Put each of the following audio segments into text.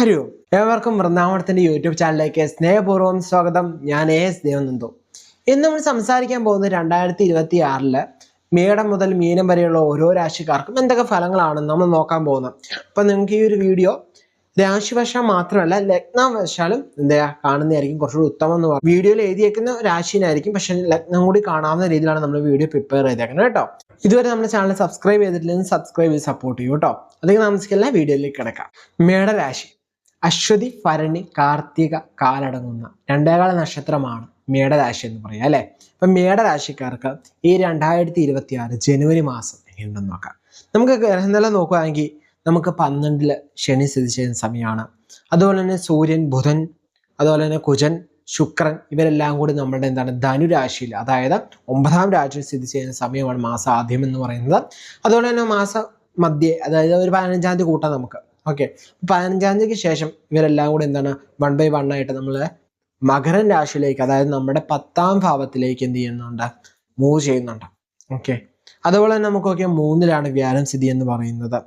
ഹരി. ഓം ഏവർക്കും വൃന്ദാവനത്തിന്റെ യൂട്യൂബ് ചാനലിലേക്ക് സ്നേഹപൂർവം സ്വാഗതം. ഞാൻ എ എസ് ദേവനന്ദു. ഇന്ന് നമ്മൾ സംസാരിക്കാൻ പോകുന്നത് രണ്ടായിരത്തി ഇരുപത്തി ആറിൽ മേടം മുതൽ മീനം വരെയുള്ള ഓരോ രാശിക്കാർക്കും എന്തൊക്കെ ഫലങ്ങളാണ് നമ്മൾ നോക്കാൻ പോകുന്നത്. അപ്പം നിങ്ങൾക്ക് ഈ ഒരു വീഡിയോ രാശിവശം മാത്രമല്ല ലഗ്നവശാലും എന്താ കാണുന്നതായിരിക്കും. കുറച്ചുകൂടി ഉത്തമം എന്ന് പറയും വീഡിയോയിൽ എഴുതിയേക്കുന്ന രാശിനായിരിക്കും പക്ഷെ ലഗ്നം കൂടി കാണാവുന്ന രീതിയിലാണ് നമ്മൾ വീഡിയോ പ്രിപ്പയർ ചെയ്തേക്കുന്നത് കേട്ടോ. ഇതുവരെ നമ്മുടെ ചാനൽ സബ്സ്ക്രൈബ് ചെയ്തിട്ടില്ലെങ്കിൽ സബ്സ്ക്രൈബ് ചെയ്ത് സപ്പോർട്ട് ചെയ്യൂ കേട്ടോ. അധികം താമസിക്കല്ല വീഡിയോയിലേക്ക് കിടക്കാം. മേടരാശി. അശ്വതി ഭരണി കാർത്തിക കാലടങ്ങുന്ന രണ്ടേകാല നക്ഷത്രമാണ് മേടരാശി എന്ന് പറയാം അല്ലെ? അപ്പൊ മേടരാശിക്കാർക്ക് ഈ രണ്ടായിരത്തി ഇരുപത്തി ആറ് ജനുവരി മാസം എങ്ങനെയുണ്ടെന്ന് നോക്കാം. നമുക്ക് ഗ്രഹനില നോക്കുകയാണെങ്കിൽ നമുക്ക് പന്ത്രണ്ടിൽ ശനി സ്ഥിതി ചെയ്യുന്ന സമയമാണ്. അതുപോലെ തന്നെ സൂര്യൻ ബുധൻ അതുപോലെ തന്നെ കുജൻ ശുക്രൻ ഇവരെല്ലാം കൂടി നമ്മുടെ എന്താണ് ധനുരാശിയിൽ അതായത് ഒമ്പതാം രാശിയിൽ സ്ഥിതി ചെയ്യുന്ന സമയമാണ് മാസം ആദ്യം എന്ന് പറയുന്നത്. അതുപോലെ തന്നെ മാസം മധ്യേ അതായത് ഒരു പതിനഞ്ചാം തീയതി കൂട്ടാം നമുക്ക്. ഓക്കെ പതിനഞ്ചാം തീയതിക്ക് ശേഷം ഇവരെല്ലാം കൂടി എന്താണ്? വൺ ബൈ വൺ ആയിട്ട് നമ്മൾ മകരൻ രാശിയിലേക്ക് അതായത് നമ്മുടെ പത്താം ഭാവത്തിലേക്ക് എന്ത് ചെയ്യുന്നുണ്ട്? മൂവ് ചെയ്യുന്നുണ്ട്. ഓക്കെ അതുപോലെ തന്നെ നമുക്ക് നോക്കിയാൽ മൂന്നിലാണ് വ്യാഴം സ്ഥിതി എന്ന് പറയുന്നത്.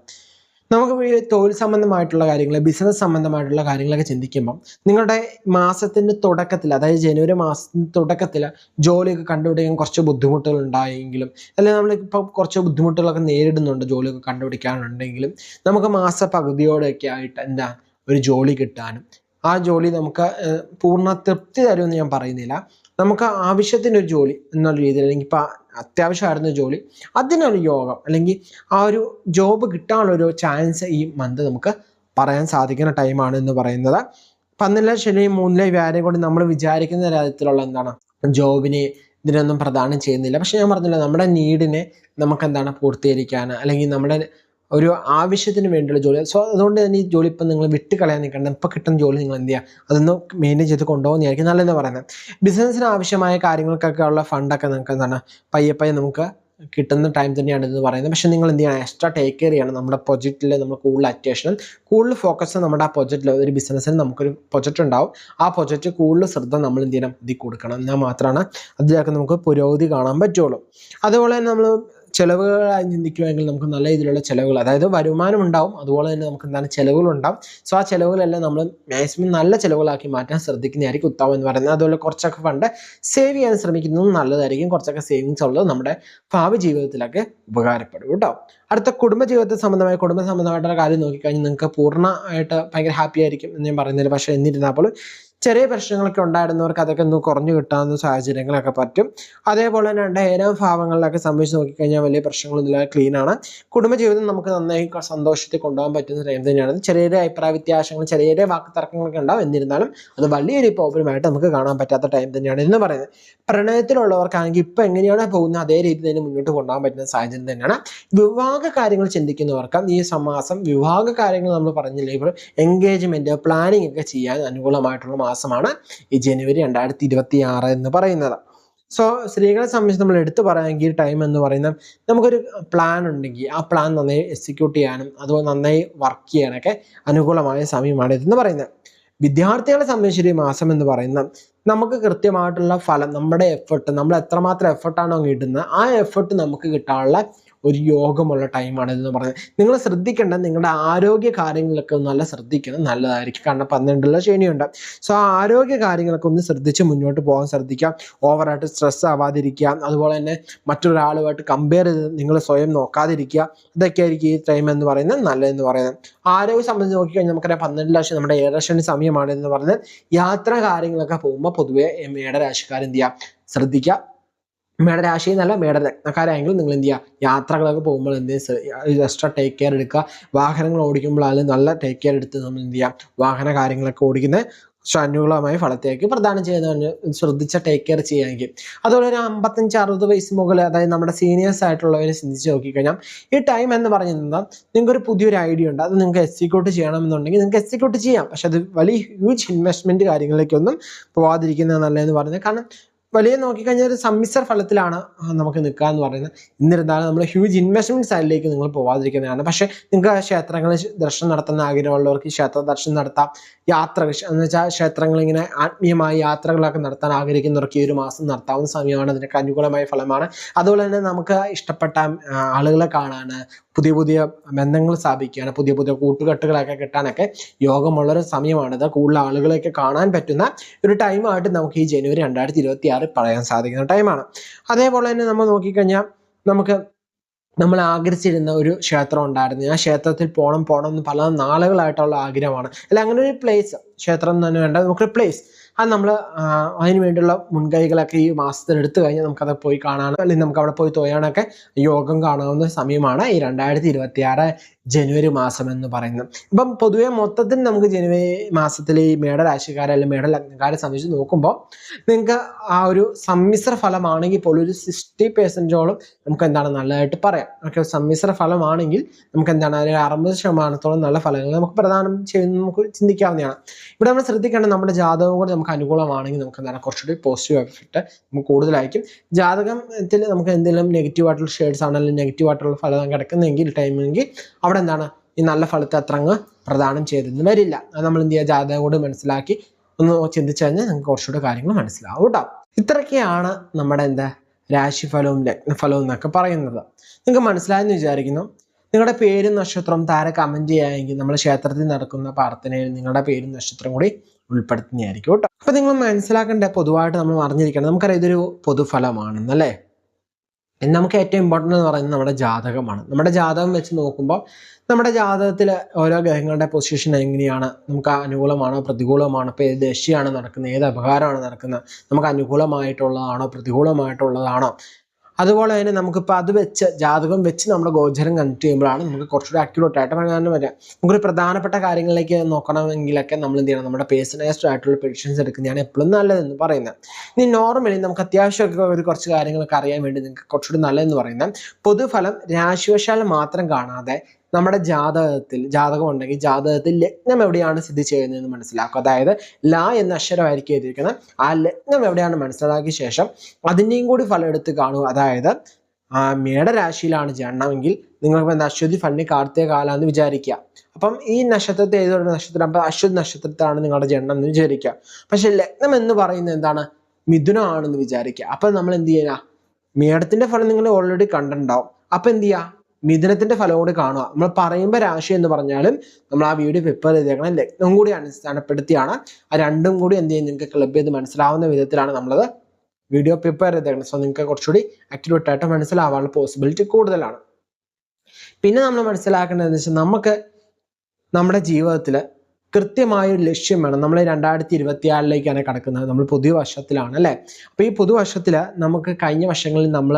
നമുക്ക് തൊഴിൽ സംബന്ധമായിട്ടുള്ള കാര്യങ്ങൾ ബിസിനസ് സംബന്ധമായിട്ടുള്ള കാര്യങ്ങളൊക്കെ ചിന്തിക്കുമ്പോൾ നിങ്ങളുടെ മാസത്തിന്റെ തുടക്കത്തിൽ അതായത് ജനുവരി മാസത്തിന്റെ തുടക്കത്തിൽ ജോലിയൊക്കെ കണ്ടുപിടിക്കാൻ കുറച്ച് ബുദ്ധിമുട്ടുകൾ ഉണ്ടായെങ്കിലും അല്ലെങ്കിൽ നമ്മളിപ്പോൾ കുറച്ച് ബുദ്ധിമുട്ടുകളൊക്കെ നേരിടുന്നുണ്ട് ജോലിയൊക്കെ കണ്ടുപിടിക്കാനുണ്ടെങ്കിലും നമുക്ക് മാസ പകുതിയോടെയൊക്കെ ആയിട്ട് എന്താ ഒരു ജോലി കിട്ടാനും ആ ജോലി നമുക്ക് പൂർണ തൃപ്തി തരുമെന്ന് ഞാൻ പറയുന്നില്ല. നമുക്ക് ആവശ്യത്തിന് ഒരു ജോലി എന്നുള്ള രീതിയിൽ അല്ലെങ്കിൽ ഇപ്പം അത്യാവശ്യമായിരുന്ന ജോലി അതിനൊരു യോഗം അല്ലെങ്കിൽ ആ ഒരു ജോബ് കിട്ടാനുള്ളൊരു ചാൻസ് ഈ മന്ത് നമുക്ക് പറയാൻ സാധിക്കുന്ന ടൈമാണ് എന്ന് പറയുന്നത്. പന്നിലെ ശനി മൂന്നിലെ വ്യാരം കൊണ്ട് നമ്മൾ വിചാരിക്കുന്ന തരത്തിലുള്ള എന്താണ് ജോബിനെ ഇതിനൊന്നും പ്രധാനം ചെയ്യുന്നില്ല. പക്ഷെ ഞാൻ പറഞ്ഞില്ല നമ്മുടെ നീഡിനെ നമുക്ക് എന്താണ് പൂർത്തീകരിക്കാൻ അല്ലെങ്കിൽ നമ്മുടെ ഒരു ആവശ്യത്തിന് വേണ്ടിയുള്ള ജോലി. സോ അതുകൊണ്ട് തന്നെ ഈ ജോലി ഇപ്പം നിങ്ങൾ വിട്ട് കളയാൻ നിൽക്കേണ്ട. ഇപ്പം കിട്ടുന്ന ജോലി നിങ്ങൾ എന്ത് ചെയ്യുക? അതൊന്ന് മെയിന്റെയിൻ ചെയ്ത് കൊണ്ടുപോകുന്നതായിരിക്കും നല്ലതെന്ന് പറയുന്നത്. ബിസിനസ്സിന് ആവശ്യമായ കാര്യങ്ങൾക്കൊക്കെ ഉള്ള ഫണ്ടൊക്കെ നിങ്ങൾക്ക് എന്താണ്? പയ്യെ പയ്യെ നമുക്ക് കിട്ടുന്ന ടൈം തന്നെയാണ് ഇത് പറയുന്നത്. പക്ഷെ നിങ്ങൾ എന്ത് ചെയ്യണം? എക്സ്ട്രാ ടേക്ക് കെയർ ചെയ്യണം. നമ്മുടെ പ്രൊജക്റ്റിൽ നമ്മൾ കൂടുതൽ അറ്റൻഷനും കൂടുതൽ ഫോക്കസ് നമ്മുടെ ആ പ്രൊജക്റ്റിൽ ഒരു ബിസിനസ്സിന് നമുക്കൊരു പ്രൊജക്റ്റ് ഉണ്ടാവും. ആ പ്രൊജക്റ്റ് കൂടുതൽ ശ്രദ്ധ നമ്മൾ എന്ത് ചെയ്യണം? ഇതിൽ കൊടുക്കണം. എന്നാൽ മാത്രമാണ് അതിലൊക്കെ നമുക്ക് പുരോഗതി കാണാൻ പറ്റുള്ളൂ അതുപോലെ തന്നെ നമ്മൾ ചിലവുകളായി ചിന്തിക്കുകയാണെങ്കിൽ നമുക്ക് നല്ല രീതിയിലുള്ള ചിലവുകൾ അതായത് വരുമാനം ഉണ്ടാവും. അതുപോലെ തന്നെ നമുക്ക് എന്താണ് ചിലവുകളുണ്ടാവും സോ ആ ചിലവുകളെല്ലാം നമ്മൾ മാക്സിമം നല്ല ചിലവുകളാക്കി മാറ്റാൻ ശ്രദ്ധിക്കുന്നതായിരിക്കും ഉത്തമം എന്ന് പറയുന്നത്. അതുപോലെ കുറച്ചൊക്കെ ഫണ്ട് സേവ് ചെയ്യാൻ ശ്രമിക്കുന്നതും നല്ലതായിരിക്കും. കുറച്ചൊക്കെ സേവിങ്സ് ഉള്ളത് നമ്മുടെ ഭാവി ജീവിതത്തിലൊക്കെ ഉപകാരപ്പെടും കേട്ടോ. അടുത്ത കുടുംബ ജീവിതത്തെ സംബന്ധമായ കുടുംബ സംബന്ധമായിട്ടുള്ള കാര്യം നോക്കിക്കഴിഞ്ഞാൽ നിങ്ങൾക്ക് പൂർണമായിട്ട് ഭയങ്കര ഹാപ്പി ആയിരിക്കും എന്ന് ഞാൻ പറയുന്നില്ല പക്ഷേ എന്നിരുന്നാൽ പോലും ചെറിയ പ്രശ്നങ്ങളൊക്കെ ഉണ്ടായിരുന്നവർക്ക് അതൊക്കെ ഒന്ന് കുറഞ്ഞു കിട്ടാവുന്ന സാഹചര്യങ്ങളൊക്കെ പറ്റും. അതേപോലെ തന്നെ ഏഴാം ഭാവങ്ങളിലൊക്കെ സംബന്ധിച്ച് നോക്കിക്കഴിഞ്ഞാൽ വലിയ പ്രശ്നങ്ങളൊന്നുമില്ല ക്ലീനാണ് ആണ്. കുടുംബജീവിതം നമുക്ക് നന്നായി സന്തോഷത്തിൽ കൊണ്ടുപോകാൻ പറ്റുന്ന ടൈം തന്നെയാണ്. ചെറിയ ചെറിയ അഭിപ്രായ വ്യത്യാസങ്ങൾ ചെറിയ ചെറിയ വാക്ക് തർക്കങ്ങളൊക്കെ ഉണ്ടാവും. എന്നിരുന്നാലും അത് വലിയൊരു പ്രോബ്ലമായിട്ട് നമുക്ക് കാണാൻ പറ്റാത്ത ടൈം തന്നെയാണ് എന്ന് പറയുന്നത്. പ്രണയത്തിലുള്ളവർക്കാണെങ്കിൽ ഇപ്പം എങ്ങനെയാണ് പോകുന്നത് അതേ രീതിയിൽ തന്നെ മുന്നോട്ട് കൊണ്ടുപോകാൻ പറ്റുന്ന സാഹചര്യം തന്നെയാണ്. വിവാഹ കാര്യങ്ങൾ ചിന്തിക്കുന്നവർക്ക് ഈ സമാസം വിഭാഗ കാര്യങ്ങൾ നമ്മൾ പറഞ്ഞില്ലേ? ഇപ്പോൾ എൻഗേജ്മെന്റ് പ്ലാനിങ് ഒക്കെ ചെയ്യാൻ അനുകൂലമായിട്ടുള്ള മാസമാണ് ഈ ജനുവരി രണ്ടായിരത്തി ഇരുപത്തി ആറ് എന്ന് പറയുന്നത്. സോ സ്ത്രീകളെ സംബന്ധിച്ച് നമ്മൾ എടുത്തു പറയുമെങ്കിൽ ടൈം എന്ന് പറയുന്നത് നമുക്കൊരു പ്ലാൻ ഉണ്ടെങ്കിൽ ആ പ്ലാൻ നന്നായി എക്സിക്യൂട്ട് ചെയ്യാനും അതുപോലെ നന്നായി വർക്ക് ചെയ്യാനൊക്കെ അനുകൂലമായ സമയമാണ് ഇതെന്ന് പറയുന്നത്. വിദ്യാർത്ഥികളെ സംബന്ധിച്ചൊരു മാസം എന്ന് പറയുന്നത് നമുക്ക് കൃത്യമായിട്ടുള്ള ഫലം നമ്മുടെ എഫേർട്ട് നമ്മൾ എത്രമാത്രം എഫേർട്ടാണോ കിട്ടുന്നത് ആ എഫേർട്ട് നമുക്ക് കിട്ടാനുള്ള ഒരു യോഗമുള്ള ടൈമാണ് ഇതെന്ന് പറഞ്ഞത് നിങ്ങൾ ശ്രദ്ധിക്കേണ്ട നിങ്ങളുടെ ആരോഗ്യ കാര്യങ്ങളൊക്കെ ഒന്ന് നല്ല ശ്രദ്ധിക്കുന്നത് നല്ലതായിരിക്കും. കാരണം പന്ത്രണ്ടുള്ള ശനിയുണ്ട്. സോ ആ ആരോഗ്യ കാര്യങ്ങളൊക്കെ ഒന്ന് ശ്രദ്ധിച്ച് മുന്നോട്ട് പോകാൻ ശ്രദ്ധിക്കാം ഓവറായിട്ട് സ്ട്രെസ് ആവാതിരിക്കുക. അതുപോലെ തന്നെ മറ്റൊരാളുമായിട്ട് കമ്പയർ ചെയ്ത് നിങ്ങൾ സ്വയം നോക്കാതിരിക്കുക. ഇതൊക്കെ ആയിരിക്കും ഈ ടൈം എന്ന് പറയുന്നത് നല്ലതെന്ന് പറയുന്നത്. ആരോഗ്യ സംബന്ധിച്ച് നോക്കിക്കഴിഞ്ഞാൽ നമുക്കറിയാം പന്ത്രണ്ട് ലക്ഷം നമ്മുടെ ഏഴരശനി സമയമാണ് എന്ന് പറഞ്ഞാൽ യാത്ര കാര്യങ്ങളൊക്കെ പോകുമ്പോൾ പൊതുവേ മേടരാശിക്കാർ എന്ത് ചെയ്യുക? ശ്രദ്ധിക്കുക. മേടരാശി എന്നല്ല മേടരത്നക്കാരായെങ്കിലും നിങ്ങൾ എന്ത് ചെയ്യുക? യാത്രകളൊക്കെ പോകുമ്പോൾ എന്ത് എക്സ്ട്രാ ടേക്ക് കെയർ എടുക്കുക. വാഹനങ്ങൾ ഓടിക്കുമ്പോഴായാലും നല്ല ടേക്ക് കെയർ എടുത്ത് നമ്മൾ എന്ത് ചെയ്യുക? വാഹന കാര്യങ്ങളൊക്കെ ഓടിക്കുന്ന അനുകൂലമായ ഫലത്തേക്ക് പ്രദാനം ചെയ്യുന്നതിന് ശ്രദ്ധിച്ച ടേക്ക് കെയർ ചെയ്യാമെങ്കിൽ അതുപോലെ ഒരു അമ്പത്തഞ്ച് അറുപത് വയസ്സ് മുകളിൽ അതായത് നമ്മുടെ സീനിയേഴ്സ് ആയിട്ടുള്ളവരെ ചിന്തിച്ച് നോക്കിക്കഴിഞ്ഞാൽ ഈ ടൈം എന്ന് പറയുന്നത് നിങ്ങൾക്ക് ഒരു പുതിയൊരു ഐഡിയ ഉണ്ട്. അത് നിങ്ങൾക്ക് എക്സിക്യൂട്ട് ചെയ്യണമെന്നുണ്ടെങ്കിൽ നിങ്ങൾക്ക് എക്സിക്യൂട്ട് ചെയ്യാം. പക്ഷെ അത് വലിയ ഹ്യൂജ് ഇൻവെസ്റ്റ്മെന്റ് കാര്യങ്ങളിലേക്കൊന്നും പോവാതിരിക്കുന്നത് നല്ലതെന്ന് പറഞ്ഞത് കാരണം വലിയ നോക്കിക്കഴിഞ്ഞാൽ ഒരു സമ്മിശ്ര ഫലത്തിലാണ് നമുക്ക് നിൽക്കുക എന്ന് പറയുന്നത്. എന്നിരുന്നാലും നമ്മൾ ഹ്യൂജ് ഇൻവെസ്റ്റ്മെന്റ് സൈഡിലേക്ക് നിങ്ങൾ പോവാതിരിക്കുന്നതാണ് പക്ഷേ നിങ്ങൾക്ക് ക്ഷേത്രങ്ങളിൽ ദർശനം നടത്തുന്ന ആഗ്രഹമുള്ളവർക്ക് ക്ഷേത്ര ദർശനം നടത്താം. യാത്ര എന്ന് വെച്ചാൽ ക്ഷേത്രങ്ങൾ ഇങ്ങനെ ആത്മീയമായ യാത്രകളൊക്കെ നടത്താൻ ആഗ്രഹിക്കുന്നവർക്ക് ഈ ഒരു മാസം നടത്താവുന്ന സമയമാണ് അതിനൊക്കെ അനുകൂലമായ ഫലമാണ്. അതുപോലെ തന്നെ നമുക്ക് ഇഷ്ടപ്പെട്ട ആളുകളെ കാണാൻ പുതിയ പുതിയ ബന്ധങ്ങൾ സ്ഥാപിക്കുകയാണ് പുതിയ പുതിയ കൂട്ടുകെട്ടുകളൊക്കെ കിട്ടാനൊക്കെ യോഗമുള്ളൊരു സമയമാണിത് കൂടുതൽ ആളുകളെയൊക്കെ കാണാൻ പറ്റുന്ന ഒരു ടൈമായിട്ട് നമുക്ക് ഈ ജനുവരി രണ്ടായിരത്തി ഇരുപത്തി ആറ് പറയാൻ സാധിക്കുന്ന ടൈമാണ്. അതേപോലെ തന്നെ നമ്മൾ നോക്കിക്കഴിഞ്ഞാൽ നമുക്ക് നമ്മൾ ആഗ്രഹിച്ചിരുന്ന ഒരു ക്ഷേത്രം ഉണ്ടായിരുന്നു. ആ ക്ഷേത്രത്തിൽ പോകണം പോകണം എന്ന് പല നാളുകളായിട്ടുള്ള ആഗ്രഹമാണ്. അല്ല അങ്ങനെ ഒരു പ്ലേസ് ക്ഷേത്രം തന്നെ വേണ്ട നമുക്കൊരു പ്ലേസ് അത് നമ്മൾ അതിന് വേണ്ടിയുള്ള മുൻകൈകളൊക്കെ ഈ മാസത്തിൽ എടുത്തു കഴിഞ്ഞാൽ നമുക്കത് പോയി കാണാനോ അല്ലെങ്കിൽ നമുക്ക് അവിടെ പോയി തോയാനൊക്കെ യോഗം കാണാവുന്ന സമയമാണ്. ഈ രണ്ടായിരത്തി ഇരുപത്തി ആറ് ജനുവരി മാസം എന്ന് പറയുന്നത്. ഇപ്പം പൊതുവെ മൊത്തത്തിൽ നമുക്ക് ജനുവരി മാസത്തിൽ ഈ മേടരാശിക്കാരെ അല്ലെങ്കിൽ മേടലഗ്നക്കാരെ സംബന്ധിച്ച് നോക്കുമ്പോൾ നിങ്ങൾക്ക് ആ ഒരു സമ്മിശ്ര ഫലമാണെങ്കിൽ പോലും ഒരു സിക്സ്റ്റി പെർസെന്റോളം നമുക്ക് എന്താണ് നല്ലതായിട്ട് പറയാം. ഓക്കെ സമ്മിശ്ര ഫലമാണെങ്കിൽ നമുക്ക് എന്താണ് അതിൽ അറുപത് ശതമാനത്തോളം നല്ല ഫലങ്ങൾ നമുക്ക് പ്രദാനം ചെയ്യുന്നത് നമുക്ക് ചിന്തിക്കാവുന്നതാണ്. ഇവിടെ നമ്മൾ ശ്രദ്ധിക്കേണ്ടത് നമ്മുടെ ജാതകം കൂടെ നമുക്ക് അനുകൂലമാണെങ്കിൽ നമുക്ക് എന്താണ് കുറച്ചുകൂടി പോസിറ്റീവ് എഫക്റ്റ് നമുക്ക് കൂടുതലായിരിക്കും. ജാതകത്തിൽ നമുക്ക് എന്തെങ്കിലും നെഗറ്റീവ് ആയിട്ടുള്ള ഷെയ്ഡ്സ് ആണ് അല്ലെങ്കിൽ നെഗറ്റീവ് ആയിട്ടുള്ള ഫലം കിടക്കുന്നെങ്കിൽ ടൈമെങ്കിൽ അവിടെ എന്താണ്? ഈ നല്ല ഫലത്തെ അത്ര അങ്ങ് പ്രദാനം ചെയ്തെന്ന് വരില്ല. അത് നമ്മൾ എന്ത് ചെയ്യുക? ജാതകം മനസ്സിലാക്കി ഒന്ന് ചിന്തിച്ചു കഴിഞ്ഞാൽ നിങ്ങൾക്ക് കുറച്ചുകൂടെ കാര്യങ്ങൾ മനസ്സിലാവും കേട്ടോ ഇത്രയൊക്കെയാണ് നമ്മുടെ എന്താ രാശിഫലവും ലഗ്നഫലവും എന്നൊക്കെ പറയുന്നത്. നിങ്ങൾക്ക് മനസ്സിലായെന്ന് വിചാരിക്കുന്നു. നിങ്ങളുടെ പേരും നക്ഷത്രവും താരെ കമന്റ് ചെയ്യാമെങ്കിൽ നമ്മൾ ക്ഷേത്രത്തിൽ നടക്കുന്ന പ്രാർത്ഥനയിൽ നിങ്ങളുടെ പേരും നക്ഷത്രം കൂടി ഉൾപ്പെടുത്തുന്നതായിരിക്കും കേട്ടോ അപ്പോൾ നിങ്ങൾ മനസ്സിലാക്കേണ്ട പൊതുവായിട്ട് നമ്മൾ അറിഞ്ഞിരിക്കണം. നമുക്കറിയാം ഇതൊരു പൊതുഫലമാണെന്നല്ലേ? നമുക്ക് ഏറ്റവും ഇമ്പോർട്ടന്റ് എന്ന് പറയുന്നത് നമ്മുടെ ജാതകമാണ്. നമ്മുടെ ജാതകം വെച്ച് നോക്കുമ്പോൾ നമ്മുടെ ജാതകത്തിൽ ഓരോ ഗ്രഹങ്ങളുടെ പൊസിഷൻ എങ്ങനെയാണ്? നമുക്ക് അനുകൂലമാണോ പ്രതികൂലമാണോ? ഇപ്പോൾ ഏത് ദശയാണ് നടക്കുന്നത്? ഏത് അപകാരമാണ് നടക്കുന്നത്? നമുക്ക് അനുകൂലമായിട്ടുള്ളതാണോ പ്രതികൂലമായിട്ടുള്ളതാണോ? അതുപോലെ തന്നെ നമുക്കിപ്പോൾ അത് വെച്ച് ജാതകം വെച്ച് നമ്മുടെ ഗോചരം കണക്ട് ചെയ്യുമ്പോഴാണ് നമുക്ക് കുറച്ചുകൂടി അക്യൂറേറ്റ് ആയിട്ട് പറയാൻ വരിക. നമുക്കൊരു പ്രധാനപ്പെട്ട കാര്യങ്ങളിലേക്ക് നോക്കണമെങ്കിലൊക്കെ നമ്മൾ എന്ത് ചെയ്യണം? നമ്മുടെ പേഴ്സണൈസ്ഡ് ആയിട്ടുള്ള പ്രിഡിഷൻസ് എടുക്കുന്നതാണ് എപ്പോഴും നല്ലതെന്ന് പറയുന്നത്. ഇനി നോർമലി നമുക്ക് അത്യാവശ്യമൊക്കെ ഒരു കുറച്ച് കാര്യങ്ങളൊക്കെ അറിയാൻ വേണ്ടി നിങ്ങൾക്ക് കുറച്ചുകൂടി നല്ലതെന്ന് പറയുന്നത് പൊതുഫലം രാശിവശാൽ മാത്രം കാണാതെ നമ്മുടെ ജാതകത്തിൽ ജാതകം ഉണ്ടെങ്കിൽ ജാതകത്തിൽ ലഗ്നം എവിടെയാണ് സ്ഥിതി ചെയ്യുന്നതെന്ന് മനസ്സിലാക്കുക. അതായത് ല എന്ന അക്ഷരമായിരിക്കും എഴുതിയിരിക്കുന്നത്. ആ ലഗ്നം എവിടെയാണ് മനസ്സിലാക്കിയ ശേഷം അതിന്റെയും കൂടി ഫലം എടുത്ത് കാണുക അതായത് ആ മേടരാശിയിലാണ് ജനനമെങ്കിൽ നിങ്ങൾക്ക് എന്താ അശ്വതി ഫലി കാർത്തിക കാലാന്ന് വിചാരിക്കുക. അപ്പം ഈ നക്ഷത്രത്തെ ഏതൊരു നക്ഷത്രം? അപ്പം അശ്വതി നക്ഷത്രത്തിലാണ് നിങ്ങളുടെ ജനം എന്ന് വിചാരിക്കുക. പക്ഷെ ലഗ്നം എന്ന് പറയുന്നത് എന്താണ്? മിഥുനമാണെന്ന് വിചാരിക്കുക. അപ്പം നമ്മൾ എന്ത് ചെയ്യുക? മേടത്തിന്റെ ഫലം നിങ്ങൾ ഓൾറെഡി കണ്ടിട്ടുണ്ടാവും. അപ്പം എന്ത് ചെയ്യുക? മിഥുനത്തിന്റെ ഫലം കൂടി കാണുക. നമ്മൾ പറയുമ്പോൾ രാശി എന്ന് പറഞ്ഞാലും നമ്മൾ ആ വീഡിയോ പ്രിപ്പയർ ചെയ്തേക്കണം ലഗ്നം കൂടി അടിസ്ഥാനപ്പെടുത്തിയാണ്. ആ രണ്ടും കൂടി എന്ത് ചെയ്യും നിങ്ങൾക്ക് ക്ലബ് ചെയ്ത് മനസ്സിലാവുന്ന വിധത്തിലാണ് നമ്മളത് വീഡിയോ പ്രിപ്പയർ ചെയ്തേക്കണം സോ നിങ്ങൾക്ക് കുറച്ചുകൂടി ആക്ടിവേറ്റ് ആയിട്ട് മനസ്സിലാവാനുള്ള പോസിബിലിറ്റി കൂടുതലാണ്. പിന്നെ നമ്മൾ മനസ്സിലാക്കേണ്ടത് എന്ന് വെച്ചാൽ നമുക്ക് നമ്മുടെ ജീവിതത്തിൽ കൃത്യമായ ഒരു ലക്ഷ്യം വേണം. നമ്മൾ രണ്ടായിരത്തി ഇരുപത്തിയാറിലേക്കാണ് കിടക്കുന്നത്. നമ്മൾ പുതുവർഷത്തിലാണ് അല്ലേ? അപ്പോൾ ഈ പുതുവർഷത്തിൽ നമുക്ക് കഴിഞ്ഞ വർഷങ്ങളിൽ നമ്മൾ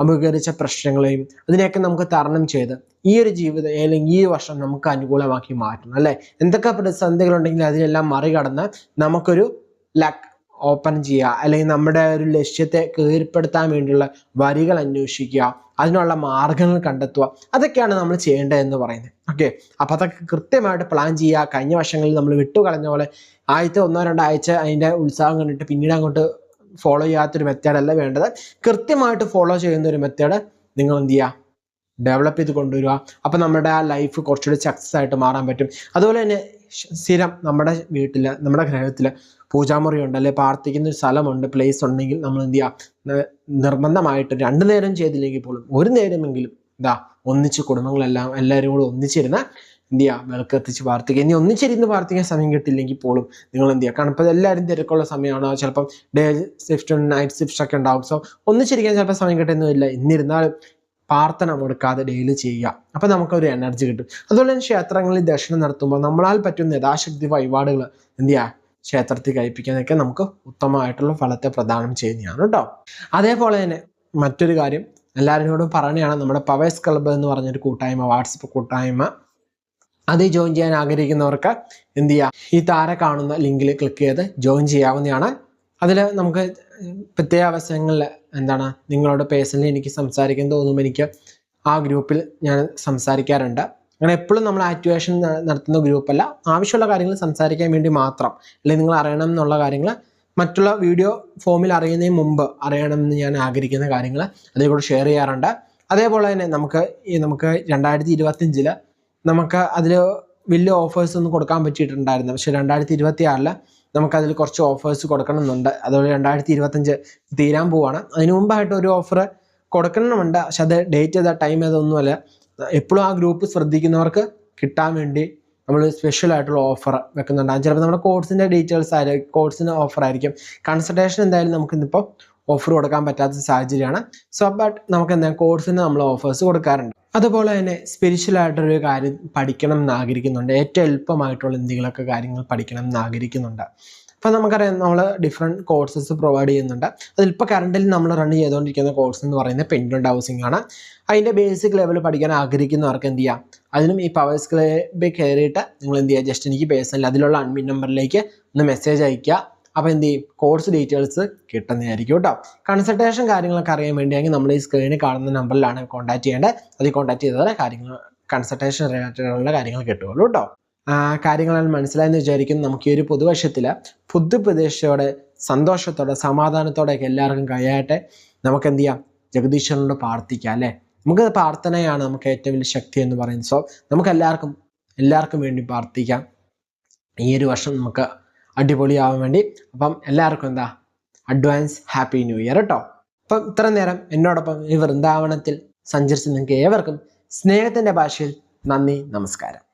അഭിമുഖീകരിച്ച പ്രശ്നങ്ങളെയും അതിനെയൊക്കെ നമുക്ക് തരണം ചെയ്ത് ഈ ഒരു ജീവിതം അല്ലെങ്കിൽ ഈ വർഷം നമുക്ക് അനുകൂലമാക്കി മാറ്റണം അല്ലേ? എന്തൊക്കെ പ്രതിസന്ധികളുണ്ടെങ്കിൽ അതിനെല്ലാം മറികടന്ന് നമുക്കൊരു ലക്ക് ഓപ്പൺ ചെയ്യുക അല്ലെങ്കിൽ നമ്മുടെ ഒരു ലക്ഷ്യത്തെ കീഴ്പ്പെടുത്താൻ വേണ്ടിയുള്ള വരികൾ അന്വേഷിക്കുക. അതിനുള്ള മാർഗങ്ങൾ കണ്ടെത്തുക. അതൊക്കെയാണ് നമ്മൾ ചെയ്യേണ്ടത് എന്ന് പറയുന്നത്. ഓക്കെ അപ്പൊ അതൊക്കെ കൃത്യമായിട്ട് പ്ലാൻ ചെയ്യുക. കഴിഞ്ഞ വർഷങ്ങളിൽ നമ്മൾ വിട്ടുകളഞ്ഞ പോലെ ആദ്യത്തെ ഒന്നോ രണ്ടോ ആഴ്ച അതിന്റെ ഉത്സാഹം കണ്ടിട്ട് പിന്നീട് അങ്ങോട്ട് ഫോളോ ചെയ്യാത്തൊരു അല്ല വേണ്ടത്. കൃത്യമായിട്ട് ഫോളോ ചെയ്യുന്ന ഒരു മെത്തേഡ് നിങ്ങൾ എന്ത് ചെയ്യുക? ഡെവലപ്പ് ചെയ്ത് കൊണ്ടുവരിക. അപ്പൊ നമ്മുടെ ആ ലൈഫ് കുറച്ചുകൂടി സക്സസ് ആയിട്ട് മാറാൻ പറ്റും. അതുപോലെ തന്നെ സ്ഥിരം നമ്മുടെ വീട്ടിൽ നമ്മുടെ ഗ്രഹത്തിൽ പൂജാമുറി ഉണ്ട് അല്ലെങ്കിൽ പ്രാർത്ഥിക്കുന്ന ഒരു സ്ഥലമുണ്ട് പ്ലേസ് ഉണ്ടെങ്കിൽ നമ്മൾ എന്ത് ചെയ്യുക നിർബന്ധമായിട്ട് രണ്ടു നേരം ചെയ്തില്ലെങ്കിൽ പോലും ഒരു നേരമെങ്കിലും ഇതാ ഒന്നിച്ച് കുടുംബങ്ങളെല്ലാം എല്ലാവരും കൂടി ഒന്നിച്ചിരുന്ന് എന്ത് ചെയ്യുക വിളക്കെത്തിച്ച് പ്രാർത്ഥിക്കുക. ഇനി ഒന്നിച്ചിരുന്ന് പ്രാർത്ഥിക്കാൻ സമയം കിട്ടില്ലെങ്കിൽ പോലും നിങ്ങൾ എന്ത് ചെയ്യുക കാരണം ഇപ്പോൾ എല്ലാവരും തിരക്കുള്ള സമയമാണ്? ചിലപ്പം ഡേ ഷിഫ്റ്റ് നൈറ്റ് ഷിഫ്റ്റ് ഒക്കെ ഉണ്ടാവും. സോ ഒന്നിച്ചിരിക്കാൻ ചിലപ്പോൾ സമയം കിട്ടുന്നില്ല എന്നിരുന്നാലും പ്രാർത്ഥന മുടക്കാതെ ഡെയിലി ചെയ്യുക. അപ്പം നമുക്കൊരു എനർജി കിട്ടും. അതുപോലെ തന്നെ ക്ഷേത്രങ്ങളിൽ ദർശനം നടത്തുമ്പോൾ നമ്മളാൽ പറ്റുന്ന യഥാശക്തി വഴിപാടുകൾ എന്ത് ചെയ്യുക? ക്ഷേത്രത്തിൽ കഴിപ്പിക്കാനൊക്കെ നമുക്ക് ഉത്തമമായിട്ടുള്ള ഫലത്തെ പ്രദാനം ചെയ്യുന്നതാണ് കേട്ടോ. അതേപോലെ തന്നെ മറ്റൊരു കാര്യം എല്ലാവരോടും പറയുകയാണ് നമ്മുടെ പവേഴ്സ് ക്ലബ്ബ് എന്ന് പറഞ്ഞൊരു കൂട്ടായ്മ വാട്സപ്പ് കൂട്ടായ്മ. അതിൽ ജോയിൻ ചെയ്യാൻ ആഗ്രഹിക്കുന്നവർക്ക് എന്ത് ചെയ്യുക? ഈ താര കാണുന്ന ലിങ്കിൽ ക്ലിക്ക് ചെയ്ത് ജോയിൻ ചെയ്യാവുന്നതാണ്. അതിൽ നമുക്ക് പ്രത്യേക അവസരങ്ങളിൽ എന്താണ് നിങ്ങളോട് പേഴ്സണലി എനിക്ക് സംസാരിക്കാൻ തോന്നുമ്പോൾ എനിക്ക് ആ ഗ്രൂപ്പിൽ ഞാൻ സംസാരിക്കാറുണ്ട്. അങ്ങനെ എപ്പോഴും നമ്മൾ ആക്ടിവേഷൻ നടത്തുന്ന ഗ്രൂപ്പല്ല ആവശ്യമുള്ള കാര്യങ്ങൾ സംസാരിക്കാൻ വേണ്ടി മാത്രം. അല്ലെങ്കിൽ നിങ്ങൾ അറിയണം എന്നുള്ള കാര്യങ്ങൾ മറ്റുള്ള വീഡിയോ ഫോമിൽ അറിയുന്നതിന് മുമ്പ് അറിയണമെന്ന് ഞാൻ ആഗ്രഹിക്കുന്ന കാര്യങ്ങൾ അതേപോലെ ഷെയർ ചെയ്യാറുണ്ട്. അതേപോലെ തന്നെ നമുക്ക് നമുക്ക് രണ്ടായിരത്തി ഇരുപത്തിയഞ്ചിൽ നമുക്ക് അതിൽ വലിയ ഓഫേഴ്സ് ഒന്നും കൊടുക്കാൻ പറ്റിയിട്ടുണ്ടായിരുന്നു പക്ഷേ രണ്ടായിരത്തി ഇരുപത്തി നമുക്കതിൽ കുറച്ച് ഓഫേഴ്സ് കൊടുക്കണമെന്നുണ്ട്. അതുപോലെ രണ്ടായിരത്തി ഇരുപത്തഞ്ച് തീരാൻ പോവാണ്. അതിനു മുമ്പായിട്ട് ഒരു ഓഫർ കൊടുക്കണമെന്നുണ്ട്. പക്ഷെ അത് ഡേറ്റ് ഏതാ ടൈം ഏതൊന്നുമല്ല എപ്പോഴും ആ ഗ്രൂപ്പ് ശ്രദ്ധിക്കുന്നവർക്ക് കിട്ടാൻ വേണ്ടി നമ്മൾ സ്പെഷ്യൽ ആയിട്ടുള്ള ഓഫർ വെക്കുന്നുണ്ടാകും ചിലപ്പോൾ നമ്മുടെ കോഴ്സിന്റെ ഡീറ്റെയിൽസ് ആയിരിക്കും കോഴ്സിന്റെ ഓഫർ ആയിരിക്കും. കൺസൾട്ടേഷൻ എന്തായാലും നമുക്ക് ഇന്നിപ്പോൾ ഓഫർ കൊടുക്കാൻ പറ്റാത്ത സാഹചര്യമാണ്. സോ ബട്ട് നമുക്ക് എന്താ കോഴ്സിന് നമ്മൾ ഓഫേഴ്സ് കൊടുക്കാറുണ്ട്. അതുപോലെ തന്നെ സ്പിരിച്വൽ ആയിട്ടൊരു കാര്യം പഠിക്കണം എന്ന് ആഗ്രഹിക്കുന്നുണ്ട്. ഏറ്റവും എളുപ്പമായിട്ടുള്ള എന്തെങ്കിലുമൊക്കെ കാര്യങ്ങൾ പഠിക്കണം എന്ന് ആഗ്രഹിക്കുന്നുണ്ട്. അപ്പോൾ നമുക്കറിയാം നമ്മൾ ഡിഫറെന്റ് കോഴ്സസ് പ്രൊവൈഡ് ചെയ്യുന്നുണ്ട്. അതിലിപ്പോൾ കറണ്ടിൽ നമ്മൾ റൺ ചെയ്തുകൊണ്ടിരിക്കുന്ന കോഴ്സ് എന്ന് പറയുന്നത് പെൻഡന്റ് ഹൗസിംഗ് ആണ്. അതിന്റെ ബേസിക് ലെവൽ പഠിക്കാൻ ആഗ്രഹിക്കുന്നവർക്ക് എന്ത് ചെയ്യാം? അതിനും ഈ പവർ ക്ലബിൽ കയറിയിട്ട് നിങ്ങൾ എന്ത് ചെയ്യുക? ജസ്റ്റ് എനിക്ക് പേഴ്സണൽ അതിലുള്ള അൺമിൻ നമ്പറിലേക്ക് ഒന്ന് മെസ്സേജ് അയയ്ക്കുക. അപ്പോൾ എന്ത് ചെയ്യും? കോഴ്സ് ഡീറ്റെയിൽസ് കിട്ടുന്നതായിരിക്കും കേട്ടോ കൺസൾട്ടേഷൻ കാര്യങ്ങളൊക്കെ അറിയാൻ വേണ്ടിയെങ്കിൽ നമ്മൾ ഈ സ്ക്രീനിൽ കാണുന്ന നമ്പറിലാണ് കോൺടാക്ട് ചെയ്യേണ്ടത്. അതിൽ കോൺടാക്ട് ചെയ്താൽ കാര്യങ്ങൾ കൺസൾട്ടേഷൻ റിലേറ്റഡുള്ള കാര്യങ്ങൾ കിട്ടുകയുള്ളൂ കേട്ടോ കാര്യങ്ങളാണ് മനസ്സിലായെന്ന് വിചാരിക്കും നമുക്ക് ഈ ഒരു പുതുവർഷത്തിൽ പുതുപ്രതീക്ഷയോടെ സന്തോഷത്തോടെ സമാധാനത്തോടെയൊക്കെ എല്ലാവർക്കും കഴിയട്ടെ നമുക്ക് എന്ത് ചെയ്യാം? ജഗദീശ്വരനോട് പ്രാർത്ഥിക്കാം അല്ലേ? നമുക്ക് പ്രാർത്ഥനയാണ് നമുക്ക് ഏറ്റവും വലിയ ശക്തി എന്ന് പറയുന്നത്. സോ നമുക്ക് എല്ലാവർക്കും എല്ലാവർക്കും വേണ്ടി പ്രാർത്ഥിക്കാം. ഈ ഒരു വർഷം നമുക്ക് അടിപൊളിയാവാൻ വേണ്ടി. അപ്പം എല്ലാവർക്കും എന്താ? അഡ്വാൻസ് ഹാപ്പി ന്യൂ ഇയർ കേട്ടോ അപ്പം ഇത്ര നേരം എന്നോടൊപ്പം ഈ വൃന്ദാവനത്തിൽ സഞ്ചരിച്ച് നിങ്ങൾക്ക് ഏവർക്കും സ്നേഹത്തിന്റെ ഭാഷയിൽ നന്ദി നമസ്കാരം.